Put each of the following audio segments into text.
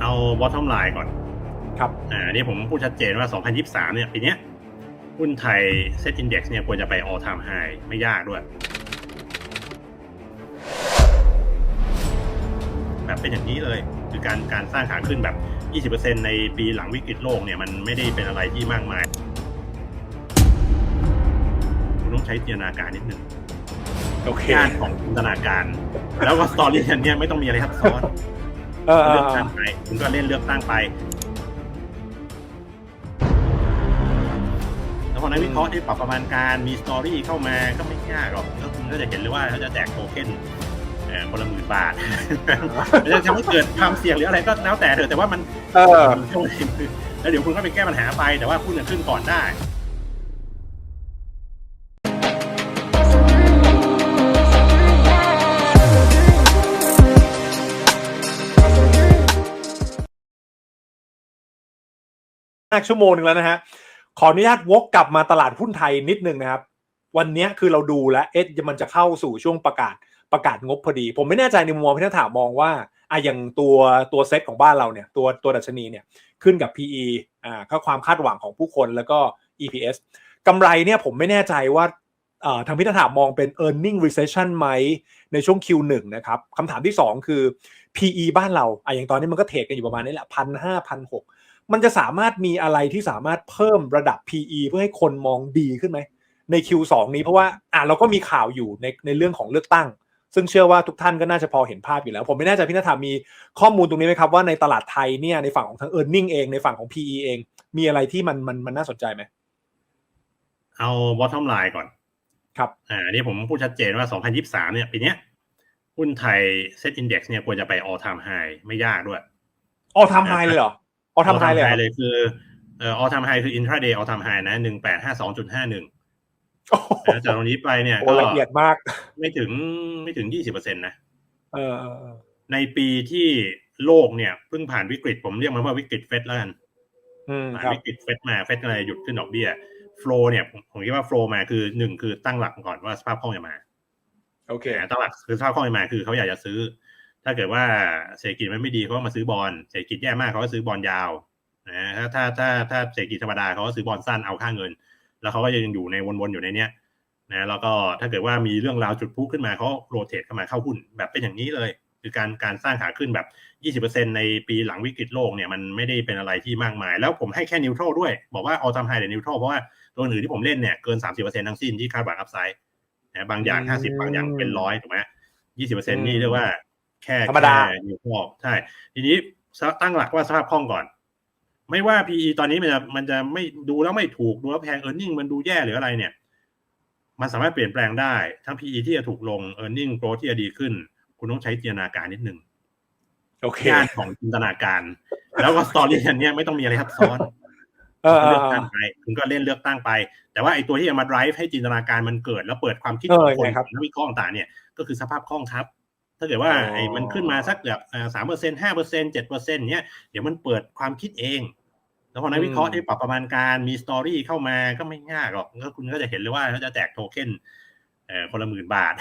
เอา bottom line ก่อน ครับ อ่าอันนี่ผมพูดชัดเจนว่า 2023 เนี่ยปีเนี้ยหุ้นไทย Set Index เนี่ยควรจะไป all time high ไม่ยากด้วย แบบเป็นอย่างนี้เลย คือการการสร้างขาขึ้นแบบ 20%ในปีหลังวิกฤตโลกเนี่ยมันไม่ได้เป็นอะไรที่มากมาย คุณต้องใช้จินตนาการนิดนึงโอเคญาติของจินตนาการ แล้วก็สตอรี่อันเนี้ยไม่ต้องมีอะไรซับซ้อน เออ เลือกตั้งไปคุณก็เล่นเลือกตั้งไปแล้วพอนักวิเคราะห์ที่ปรับประมาณการมีสตอรี่เข้ามาก็ไม่ยากหรอกแล้วคุณก็จะเห็นเลยว่าเขาจะแจกโทเค็นคนละหมื่นบาทมันจะทำให้เกิดความเสี่ยงหรืออะไรก็แล้วแต่เถอะแต่ว่ามันแล้วเดี๋ยวคุณก็ไปแก้ปัญหาไปแต่ว่าคุณจะขึ้นก่อนได้ากชั่วโมงหนึงแล้วนะฮะ ขออนุญาตวกกลับมาตลาดหุ้นไทยนิดนึงนะครับ วันนี้คือเราดูแล้วเอ๊ะมันจะเข้าสู่ช่วงประกาศประกาศงบพอดี ผมไม่แน่ใจในมุมมองพี่นักถามมองว่าอะอย่างตัวตัวเซตของบ้านเราเนี่ยตัวตัวดัชนีเนี่ยขึ้นกับ PE อ่าก็ความคาดหวังของผู้คนแล้วก็ EPS กำไรเนี่ยผมไม่แน่ใจว่าเอ่อทางพี่นักถามองเป็น e a r n i n g recession ไหมในช่วง Q1 นะครับคำถามที่ 2 คือ PE บ้านเราอะอย่างตอนนี้มันก็เทรดกันอยู่ประมาณนี้แหละพันห้าพันหก มันจะสามารถมีอะไรที่สามารถเพิ่มระดับ PE เพื่อให้คนมองดีขึ้นไหมใน Q2 นี้เพราะว่าอ่าเราก็มีข่าวอยู่ในในเรื่องของเลือกตั้ง ซึ่งเชื่อว่าทุกท่านก็น่าจะพอเห็นภาพอยู่แล้ว ผมไม่แน่ใจพี่นัทธามีข้อมูลตรงนี้ไหมครับว่าในตลาดไทยเนี่ยในฝั่งของทั้ง e a r n i n g เองในฝั่งของ PE เอง มีอะไรที่มันมันมันน่าสนใจไหมเอา bottom line ก่อน ครับอ่าอันนี่ผมพูดชัดเจนว่า 2023 เนี่ยปีเนี้ยหุ้นไทย Set Index เนี่ยควรจะไป all time high ไม่ยากด้วยออทำไฮเลยเหรอ ออทำไฮเลยเหรอเลยคือเอ่อ all time high คือ intraday all time high นะ1852.51โอ้โหนะจากตรงนี้ไปเนี่ยโอ้ก็ละเอียดมาก ไม่ถึงไม่ถึง20%นะเออเออเออในปีที่โลกเนี่ยเพิ่งผ่านวิกฤตผมเรียกมันว่าวิกฤตเฟดแล้วกันอืมผ่านครับวิกฤตเฟดมาเฟดก็เลยหยุดขึ้นดอกเบี้ยโฟลเนี่ยผมผมคิดว่าโฟลมาคือหนึ่งคือตั้งหลักก่อนว่าสภาพคล่องจะมา โอเคแต่ตั้งหลักคือสภาพคล่องจะมาคือเขาอยากจะซื้อ ถ้าเกิดว่าเศรษฐกิจมันไม่ดีเขาก็มาซื้อบอลเศรษฐกิจแย่มากเขาก็ซื้อบอลยาวนะถ้าถ้าถ้าถ้าเศรษฐกิจธรรมดาเขาก็ซื้อบอลสั้นเอาค่าเงิน แล้วเขาก็ยังอยู่ในวนๆอยู่ในเนี้ยนะแล้วก็ถ้าเกิดว่ามีเรื่องราวจุดพุขึ้นมาเขาโรเตทเข้ามาเข้าหุ้นแบบเป็นอย่างนี้เลย คือการการสร้างขาขึ้นแบบ 20%ในปีหลังวิกฤตโลกเนี่ยมันไม่ได้เป็นอะไรที่มากมาย แล้วผมให้แค่นิวโตรด้วย บอกว่า all time high หรือนิวโตรเพราะว่าตัวอื่นที่ผมเล่นเนี่ยเกิน 30%ทั้งสิ้นที่คาดหวังอัพไซด์นะบางอย่าง 50 บางอย่างเป็นร้อยถูกไหม20%นี่เรียกว่า แค่ธรรมดาแค่นิวโตรใช่ ทีนี้ตั้งหลักว่าสภาพคล่องก่อน ไม่ว่า PE ตอนนี้มันจะมันจะไม่ดูแล้วไม่ถูกดูแล้วแพง e a r n i n g มันดูแย่หรืออะไรเนี่ย มันสามารถเปลี่ยนแปลงได้ ทั้ง PE ที่จะถูกลง e a r n i n g growth ที่จะดีขึ้น คุณต้องใช้จินตนาการนิดนึงโอเคญาติของจินตนาการ แล้วก็สตอรี่อันเนี้ยไม่ต้องมีอะไรซับซ้อนเออเอเลืออกเอตั้องไปคุณก็เล่นเลือกตั้งไป แต่ว่าไอ้ตัวที่จะมา drive ให้จินตนาการมันเกิด แล้วเปิดความคิดเอขอองคนไงครับนักวิเคราะห์ต่างๆเนี่ยก็คือสภาพคล่องครับ ถ้าเกิดว่าอ๋อไอ้มันขึ้นมาสักแบบสามเปอร์เซ็นห้าเปอร์เซ็นเจ็ดเปอร์เซ็นเนี้ยเดี๋ยวมันเปิดความคิดเอง แล้วพอนักวิเคราะห์ที่ปรับประมาณการมีสตอรี่เข้ามาก็ไม่ยากหรอกก็คุณก็จะเห็นเลยว่าเขาจะแจกโทเค็นเอ่อคนละหมื่นบาท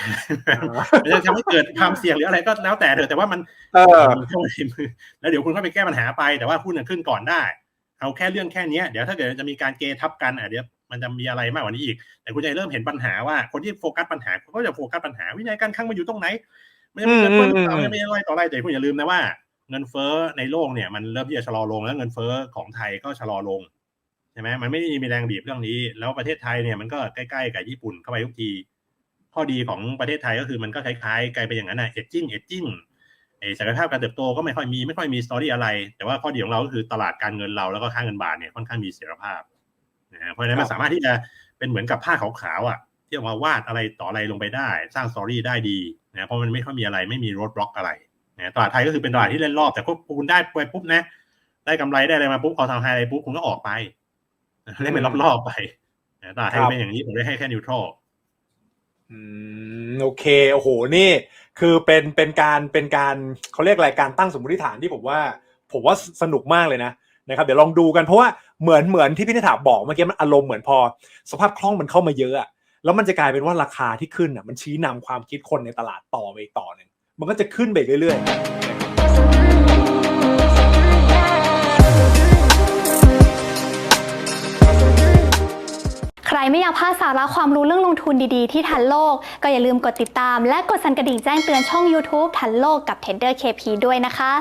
มันจะทำให้เกิดความเสี่ยงหรืออะไรก็แล้วแต่เถอะแต่ว่ามันเออมันเข้าในมือแล้วเดี๋ยวคุณก็ไปแก้ปัญหาไปแต่ว่าหุ้นน่ะขึ้นก่อนได้ เอาแค่เรื่องแค่เนี้ยเดี๋ยวถ้าเกิดจะมีการเกทับกันอะเดี๋ยวมันจะมีอะไรมากกว่านี้อีก แต่คุณจะเริ่มเห็นปัญหาว่าคนที่โฟกัสปัญหาเขาก็จะโฟกัสปัญหาวินัยการคลังมันอยู่ตรงไหน มันจะมีเงินเฟ้อหรือเปล่าอืมมันจะมีอะไรต่ออะไรแต่คุณอย่าลืมนะว่าเงินเฟ้อในโลกเนี่ยมันเริ่มที่จะชะลอลงแล้วเงินเฟ้อของไทยก็ชะลอลงใช่ไหมมันไม่ได้มีแรงบีบเรื่องนี้ แล้วประเทศไทยเนี่ยมันก็ใกล้ๆกับญี่ปุ่นเข้าไปทุกที ข้อดีของประเทศไทยก็คือมันก็คล้ายๆกลายเป็นอย่างนั้นนะเอจจิ้งเอจจิ้งไอ้ศักยภาพการเติบโตก็ไม่ค่อยมีไม่ค่อยมีสตอรี่อะไร แต่ว่าข้อดีของเราก็คือตลาดการเงินเราแล้วก็ค่าเงินบาทเนี่ยค่อนข้างมีเสถียรภาพนะฮะเพราะฉะนั้นมันครับสามารถที่จะเป็นเหมือนกับผ้าขาวๆอะที่เอามาวาดอะไรต่ออะไรลงไปได้ สร้างสตอรี่ได้ดี นะเพราะมันไม่ค่อยมีอะไรไม่มีโรดบล็อกอะไรนะตลาดไทยก็คือเป็นตลาดที่เล่นรอบ แต่คุณได้ไปปุ๊บนะ ได้กำไรได้อะไรมาปุ๊บเอาทางไฮอะไรปุ๊บคุณก็ออกไปเล่นเป็นรอบๆไปนะตลาดไทยเป็นอย่างนี้ผมได้ให้แค่นิวทรัลอืมโอเคโอ้โหนี่ คือเป็นเป็นการเป็นการเขาเรียกอะไรการตั้งสมมติฐานที่ผมว่า ผมว่าสนุกมากเลยนะนะครับเดี๋ยวลองดูกันเพราะว่าเหมือนเหมือนที่พี่นิถาบอกเมื่อกี้มันอารมณ์เหมือนพอ สภาพคล่องมันเข้ามาเยอะอะ แล้วมันจะกลายเป็นว่าราคาที่ขึ้นอะมันชี้นำความคิดคนในตลาดต่อไปต่อเนึ่งมันก็จะขึ้นไปเรื่อยๆ ใครไม่อยากพลาดสาระความรู้เรื่องลงทุนดีๆ ที่ทันโลก ก็อย่าลืมกดติดตาม และกดสั่นกระดิ่งแจ้งเตือนช่อง YouTube ทันโลกกับ t e d d e r KP ด้วยนะคะ